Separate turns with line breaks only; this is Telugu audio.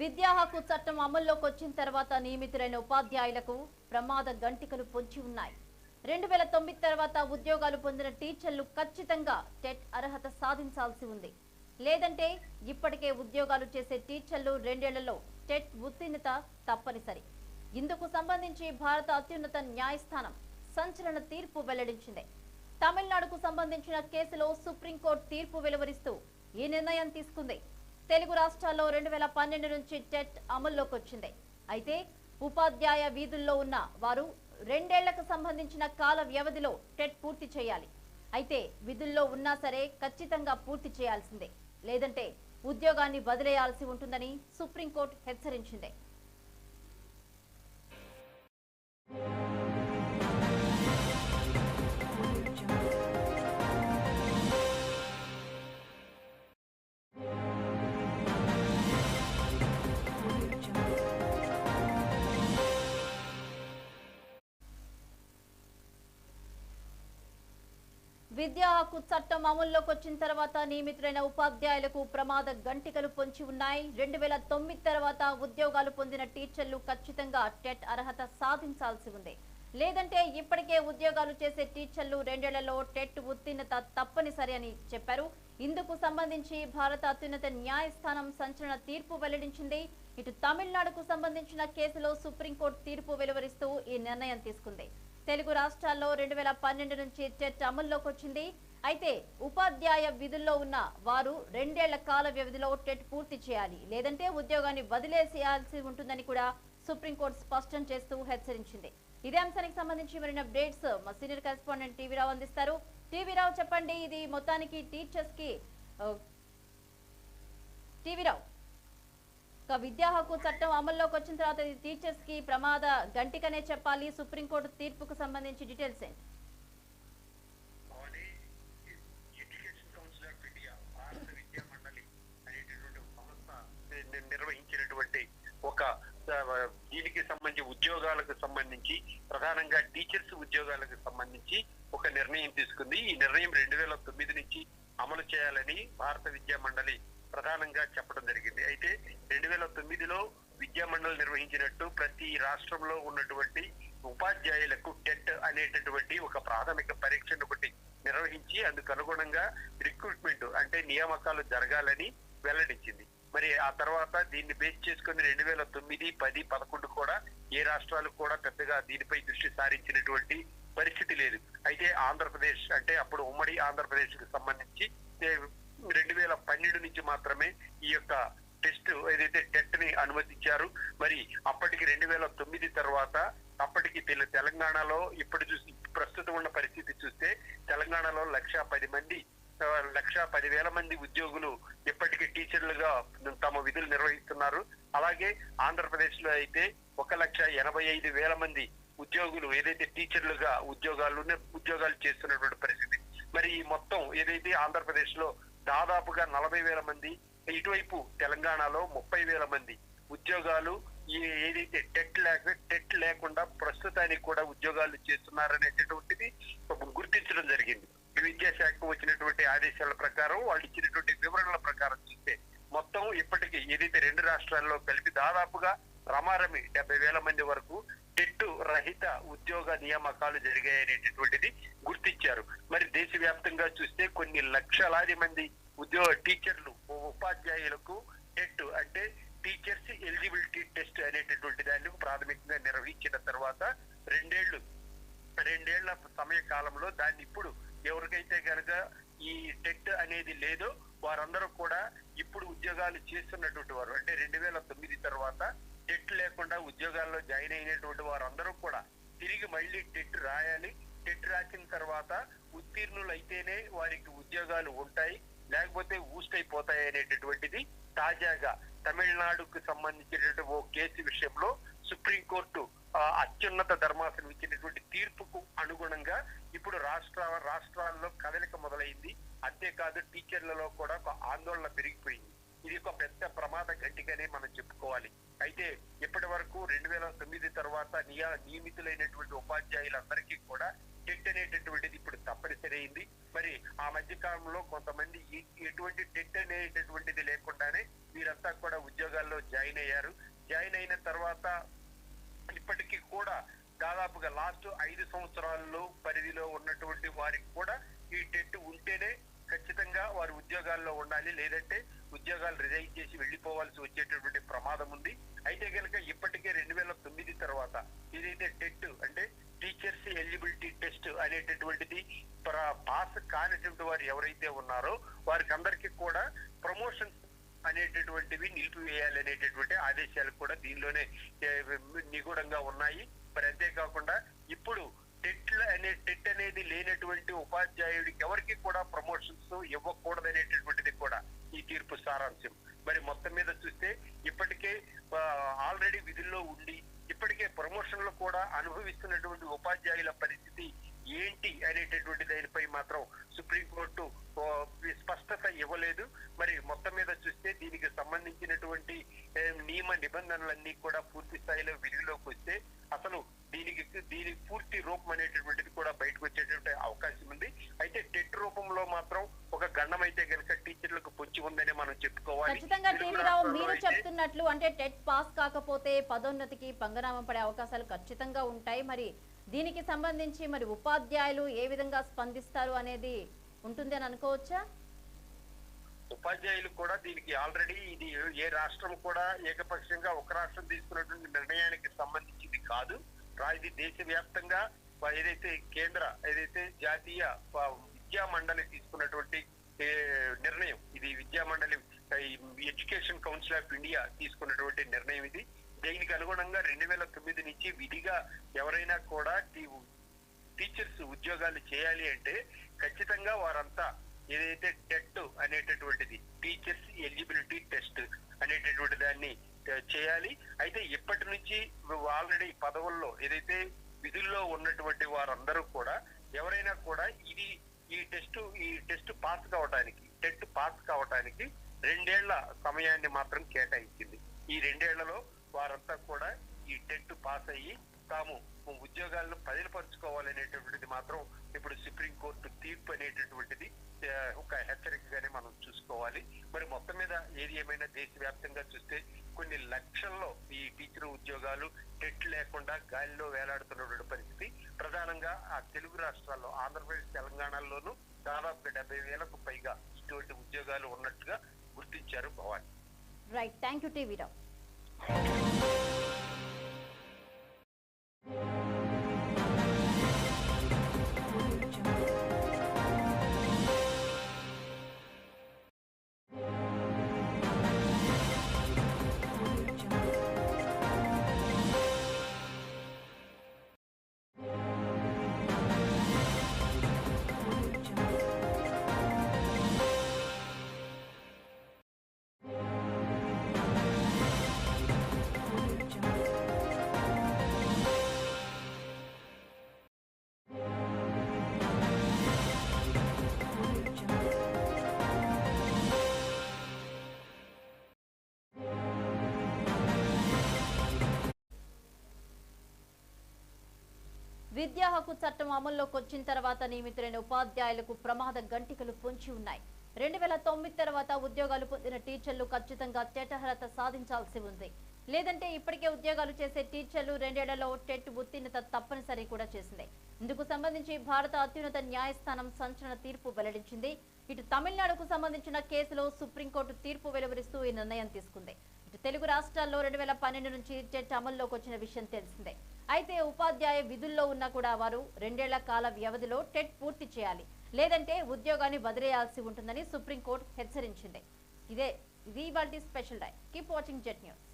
విద్యా హక్కు చట్టం అమల్లోకి వచ్చిన తర్వాత నియమితులైన ఉపాధ్యాయులకు ప్రమాద గంటికలు పొంచి ఉన్నాయి. రెండు వేల తొమ్మిది తర్వాత ఉద్యోగాలు పొందిన టీచర్లు ఖచ్చితంగా టెట్ అర్హత సాధించాల్సి ఉంది. లేదంటే ఇప్పటికే ఉద్యోగాలు చేసే టీచర్లు రెండేళ్ళలో టెట్ ఉత్తీర్ణత తప్పనిసరి. ఇందుకు సంబంధించి భారత అత్యున్నత న్యాయస్థానం సంచలన తీర్పు వెల్లడించింది. తమిళనాడుకు సంబంధించిన కేసులో సుప్రీంకోర్టు తీర్పు వెలువరిస్తూ ఈ నిర్ణయం తీసుకుంది. తెలుగు రాష్ట్రాల్లో రెండు వేల పన్నెండు నుంచి టెట్ అమల్లోకి వచ్చింది. అయితే ఉపాధ్యాయ వీధుల్లో ఉన్న వారు రెండేళ్ళకు సంబంధించిన కాల వ్యవధిలో టెట్ పూర్తి చేయాలి. అయితే విధుల్లో ఉన్నా సరే ఖచ్చితంగా పూర్తి చేయాల్సిందే. లేదంటే ఉద్యోగాన్ని వదిలేయాల్సి ఉంటుందని సుప్రీంకోర్టు హెచ్చరించింది. విద్యా హక్కు చట్టం అమల్లోకి వచ్చిన తర్వాత నియమితులైన ఉపాధ్యాయులకు ప్రమాద గంటికలు పొంచి ఉన్నాయి. రెండు వేల తొమ్మిది తర్వాత ఉద్యోగాలు పొందిన టీచర్లు ఖచ్చితంగా టెట్ అర్హత సాధించాల్సి ఉంది. లేదంటే ఇప్పటికే ఉద్యోగాలు చేసే టీచర్లు రెండేళ్ళలో టెట్ ఉత్తీర్ణత తప్పనిసరి అని చెప్పారు. ఇందుకు సంబంధించి భారత అత్యున్నత న్యాయస్థానం సంచలన తీర్పు వెల్లడించింది. ఇటు తమిళనాడుకు సంబంధించిన కేసులో సుప్రీంకోర్టు తీర్పు వెలువరిస్తూ ఈ నిర్ణయం తీసుకుంది. తెలుగు రాష్ట్రాల్లో రెండు వేల పన్నెండు నుంచి టెట్ అమల్లోకి వచ్చింది అయితే ఉపాధ్యాయ విధుల్లో ఉన్న వారు రెండేళ్ళ కాల వ్యవధిలో టెట్ పూర్తి చేయాలి. లేదంటే ఉద్యోగాన్ని వదిలేసేయాల్సి ఉంటుందని కూడా సుప్రీంకోర్టు స్పష్టం చేస్తూ హెచ్చరించింది. ఇదే అంశానికి సంబంధించి మరిన్ని అప్డేట్స్ మా సీనియర్ కరెస్పాండెంట్ టీవీరావు అందిస్తారు. టీవీరావు చెప్పండి ఇది మొత్తానికి టీచర్స్కి టీవీరావు ఇక విద్యా హక్కు చట్టం అమల్లోకి వచ్చిన తర్వాత ఇది టీచర్స్కి ప్రమాద గంటికనే చెప్పాలి. సుప్రీంకోర్టు తీర్పుకు సంబంధించి డీటెయిల్స్ ఏంటి?
నిర్వహించినటువంటి ఒక దీనికి సంబంధించి ఉద్యోగాలకు సంబంధించి ప్రధానంగా టీచర్స్ ఉద్యోగాలకు సంబంధించి ఒక నిర్ణయం తీసుకుంది. ఈ నిర్ణయం రెండు వేల తొమ్మిది నుంచి అమలు చేయాలని భారత విద్యా మండలి ప్రధానంగా చెప్పడం జరిగింది. అయితే రెండు వేల తొమ్మిదిలో విద్యా మండలి నిర్వహించినట్టు ప్రతి రాష్ట్రంలో ఉన్నటువంటి ఉపాధ్యాయులకు టెట్ అనేటటువంటి ఒక ప్రాథమిక పరీక్షను ఒకటి నిర్వహించి అందుకు అనుగుణంగా రిక్రూట్మెంట్ అంటే నియామకాలు జరగాలని వెల్లడించింది. మరి ఆ తర్వాత దీన్ని బేస్ చేసుకుని రెండు వేల తొమ్మిది పది పదకొండు కూడా ఏ రాష్ట్రాలు కూడా పెద్దగా దీనిపై దృష్టి సారించినటువంటి పరిస్థితి లేదు. అయితే ఆంధ్రప్రదేశ్ అంటే అప్పుడు ఉమ్మడి ఆంధ్రప్రదేశ్కు సంబంధించి రెండు వేల పన్నెండు నుంచి మాత్రమే ఈ యొక్క టెస్ట్ ఏదైతే టెట్ని అనుమతించారు మరి అప్పటికి రెండు వేల తొమ్మిది తర్వాత అప్పటికి తెలంగాణలో ఇప్పుడు చూసి ప్రస్తుతం ఉన్న పరిస్థితి చూస్తే తెలంగాణలో లక్ష పది మంది లక్ష పదివేల మంది ఉద్యోగులు ఇప్పటికీ టీచర్లుగా తమ విధులు నిర్వహిస్తున్నారు. అలాగే ఆంధ్రప్రదేశ్లో అయితే ఒక లక్ష ఎనభై ఐదు వేల మంది ఉద్యోగులు ఏదైతే టీచర్లుగా ఉద్యోగాలు ఉద్యోగాలు చేస్తున్నటువంటి పరిస్థితి. మరి ఈ మొత్తం ఏదైతే ఆంధ్రప్రదేశ్లో దాదాపుగా నలభై వేల మంది ఇటువైపు తెలంగాణలో ముప్పై వేల మంది ఉద్యోగాలు ఏదైతే టెట్ లేక టెట్ లేకుండా ప్రస్తుతానికి కూడా ఉద్యోగాలు చేస్తున్నారనేటటువంటిది గుర్తించడం జరిగింది. విద్యాశాఖకు వచ్చినటువంటి ఆదేశాల ప్రకారం వాళ్ళు ఇచ్చినటువంటి వివరణల ప్రకారం చూస్తే మొత్తం ఇప్పటికీ ఏదైతే రెండు రాష్ట్రాల్లో కలిపి దాదాపుగా రమారమి డెబ్బై వేల మంది వరకు రహిత ఉద్యోగ నియామకాలు జరిగాయనేటటువంటిది గుర్తించారు. మరి దేశవ్యాప్తంగా చూస్తే కొన్ని లక్షలాది మంది ఉద్యోగ టీచర్లు ఉపాధ్యాయులకు టెట్ అంటే టీచర్స్ ఎలిజిబిలిటీ టెస్ట్ అనేటటువంటి దాన్ని ప్రాథమికంగా నిర్వహించిన తర్వాత రెండేళ్ళు రెండేళ్ళ సమయ కాలంలో దాన్ని ఇప్పుడు ఎవరికైతే కనుక ఈ టెట్ అనేది లేదో వారందరూ కూడా ఇప్పుడు ఉద్యోగాలు చేస్తున్నటువంటి వారు అంటే రెండు వేల తొమ్మిది తర్వాత టెట్ లేకుండా ఉద్యోగాల్లో జాయిన్ అయినటువంటి వారందరూ కూడా తిరిగి మళ్ళీ టెట్ రాయాలి. టెట్ రాసిన తర్వాత ఉత్తీర్ణులు అయితేనే వారికి ఉద్యోగాలు ఉంటాయి లేకపోతే ఊస్ట్ అయిపోతాయి అనేటటువంటిది తాజాగా తమిళనాడుకు సంబంధించినటువంటి ఓ కేసు విషయంలో సుప్రీంకోర్టు అత్యున్నత ధర్మాసనం ఇచ్చినటువంటి తీర్పుకు అనుగుణంగా ఇప్పుడు రాష్ట్ర రాష్ట్రాల్లో కదలిక మొదలైంది. అంతేకాదు టీచర్లలో కూడా ఒక ఆందోళన పెరిగిపోయింది. పెద్ద గట్టిగానే మనం చెప్పుకోవాలి. అయితే ఇప్పటి వరకు రెండు వేల తొమ్మిది తర్వాత నియా నియమితులైనటువంటి ఉపాధ్యాయులందరికీ కూడా టెట్ అనేటటువంటిది ఇప్పుడు తప్పనిసరి అయింది. మరి ఆ మధ్య కాలంలో కొంతమంది ఎటువంటి టెట్ అనేటటువంటిది లేకుండానే వీరంతా కూడా ఉద్యోగాల్లో జాయిన్ అయ్యారు. జాయిన్ అయిన తర్వాత ఇప్పటికీ కూడా దాదాపుగా లాస్ట్ ఐదు సంవత్సరాల్లో పరిధిలో ఉన్నటువంటి వారికి కూడా ఈ టెట్ ఉంటేనే ఖచ్చితంగా వారు ఉద్యోగాల్లో ఉండాలి. లేదంటే ఉద్యోగాలు రిజైన్ చేసి వెళ్ళిపోవాల్సి వచ్చేటటువంటి ప్రమాదం ఉంది. అయితే కనుక ఇప్పటికే రెండు వేల తొమ్మిది తర్వాత ఏదైతే టెట్ అంటే టీచర్స్ ఎలిజిబిలిటీ టెస్ట్ అనేటటువంటిది పాస్ కానిటువంటి వారు ఎవరైతే ఉన్నారో వారికి అందరికీ కూడా ప్రమోషన్స్ అనేటటువంటివి నిలిపివేయాలి అనేటటువంటి ఆదేశాలు కూడా దీనిలోనే నిగూఢంగా ఉన్నాయి. మరి అంతేకాకుండా ఇప్పుడు టెట్ అనే టెట్ అనేది లేనటువంటి ఉపాధ్యాయుడికి ఎవరికి కూడా ప్రమోషన్స్ ఇవ్వకూడదు అనేటటువంటిది కూడా ఈ తీర్పు సారాంశం. మరి మొత్తం మీద చూస్తే ఇప్పటికే ఆల్రెడీ విధుల్లో ఉండి ఇప్పటికే ప్రమోషన్లు కూడా అనుభవిస్తున్నటువంటి ఉపాధ్యాయుల పరిస్థితి ఏంటి అనేటటువంటి దానిపై మాత్రం సుప్రీంకోర్టు స్పష్టత ఇవ్వలేదు. మరి మొత్తం మీద చూస్తే దీనికి సంబంధించినటువంటి నియమ నిబంధనలన్నీ కూడా పూర్తి స్థాయిలో విధిలోకి వస్తే అసలు దీనికి దీని పూర్తి రూపం అనేటటువంటిది కూడా బయటకు వచ్చేటువంటి అవకాశం ఉంది. అయితే టెట్ రూపంలో మాత్రం ఒక గండం అయితే కనుక టీచర్లకు పొంచి ఉందని మనం చెప్పుకోవాలి.
ఖచ్చితంగా మీరు చెప్తున్నట్లు అంటే టెట్ పాస్ కాకపోతే పదోన్నతికి పంగనామం పడే అవకాశాలు ఖచ్చితంగా ఉంటాయి. మరి దీనికి సంబంధించి మరి ఉపాధ్యాయులు ఏ విధంగా స్పందిస్తారు అనేది ఉంటుంది అని అనుకోవచ్చా?
ఉపాధ్యాయులు కూడా దీనికి ఆల్రెడీ ఇది ఏ రాష్ట్రం కూడా ఏకపక్షంగా ఒక రాష్ట్రం తీసుకున్నటువంటి నిర్ణయానికి సంబంధించింది కాదు. ఇది దేశవ్యాప్తంగా ఏదైతే కేంద్ర ఏదైతే జాతీయ విద్యా మండలి తీసుకున్నటువంటి నిర్ణయం ఇది విద్యా మండలి ఎడ్యుకేషన్ కౌన్సిల్ ఆఫ్ ఇండియా తీసుకున్నటువంటి నిర్ణయం ఇది. దీనికి అనుగుణంగా రెండు వేల తొమ్మిది నుంచి విధిగా ఎవరైనా కూడా టీచర్స్ ఉద్యోగాలు చేయాలి అంటే ఖచ్చితంగా వారంతా ఏదైతే టెట్ అనేటటువంటిది టీచర్స్ ఎలిజిబిలిటీ టెస్ట్ అనేటటువంటి దాన్ని చేయాలి. అయితే ఇప్పటి నుంచి ఆల్రెడీ పదవుల్లో ఏదైతే విధుల్లో ఉన్నటువంటి వారందరూ కూడా ఎవరైనా కూడా ఇది ఈ టెస్ట్ ఈ టెస్ట్ పాస్ కావడానికి టెట్ పాస్ కావడానికి రెండేళ్ళ సమయాన్ని మాత్రం కేటాయించింది. ఈ రెండేళ్ళలో వారంతా కూడా ఈ టెట్ పాస్ అయ్యి తాము ఉద్యోగాలను పదిలపరుచుకోవాలనేటటువంటిది మాత్రం ఇప్పుడు సుప్రీం కోర్టు తీర్పు అనేటటువంటిది ఒక హెచ్చరికగానే మనం చూసుకోవాలి. మరి మొత్తం మీద ఏది ఏమైనా దేశవ్యాప్తంగా చూస్తే కొన్ని లక్షల్లో ఈ టీచర్ ఉద్యోగాలు టెట్ లేకుండా గాలిలో వేలాడుతున్నటువంటి పరిస్థితి. ప్రధానంగా ఆ తెలుగు రాష్ట్రాల్లో ఆంధ్రప్రదేశ్ తెలంగాణలోనూ దాదాపు డెబ్బై వేలకు పైగా ఇటువంటి ఉద్యోగాలు ఉన్నట్టుగా గుర్తించారు Bhavani.
Right thank you TV రావు విద్యా హక్కు చట్టం అమల్లోకి వచ్చిన తర్వాత నియమితులైన ఉపాధ్యాయులకు ప్రమాద గంటికలు పొంచి ఉన్నాయి. రెండు వేల తొమ్మిది తర్వాత ఉద్యోగాలు పొందిన టీచర్లు ఖచ్చితంగా టెట్ సాధించాల్సి ఉంది. లేదంటే ఇప్పటికే ఉద్యోగాలు చేసే టీచర్లు రెండేళ్ళలో టెట్ ఉత్తీర్ణత తప్పనిసరి కూడా చేసింది. ఇందుకు సంబంధించి భారత అత్యున్నత న్యాయస్థానం సంచలన తీర్పు వెల్లడించింది. ఇటు తమిళనాడుకు సంబంధించిన కేసులో సుప్రీంకోర్టు తీర్పు వెలువరిస్తూ ఈ నిర్ణయం తీసుకుంది. ఇటు తెలుగు రాష్ట్రాల్లో రెండు వేల పన్నెండు నుంచి టెట్ అమల్లోకి వచ్చిన విషయం తెలిసిందే. అయితే ఉపాధ్యాయ విధుల్లో ఉన్నా కూడా వారు రెండేళ్ళ కాల వ్యవధిలో టెట్ పూర్తి చేయాలి. లేదంటే ఉద్యోగాన్ని వదిలేయాల్సి ఉంటుందని సుప్రీంకోర్టు హెచ్చరించింది. ఇదే ఇది ఇవాళ స్పెషల్ డై కీప్ వాచింగ్ జెట్ న్యూస్.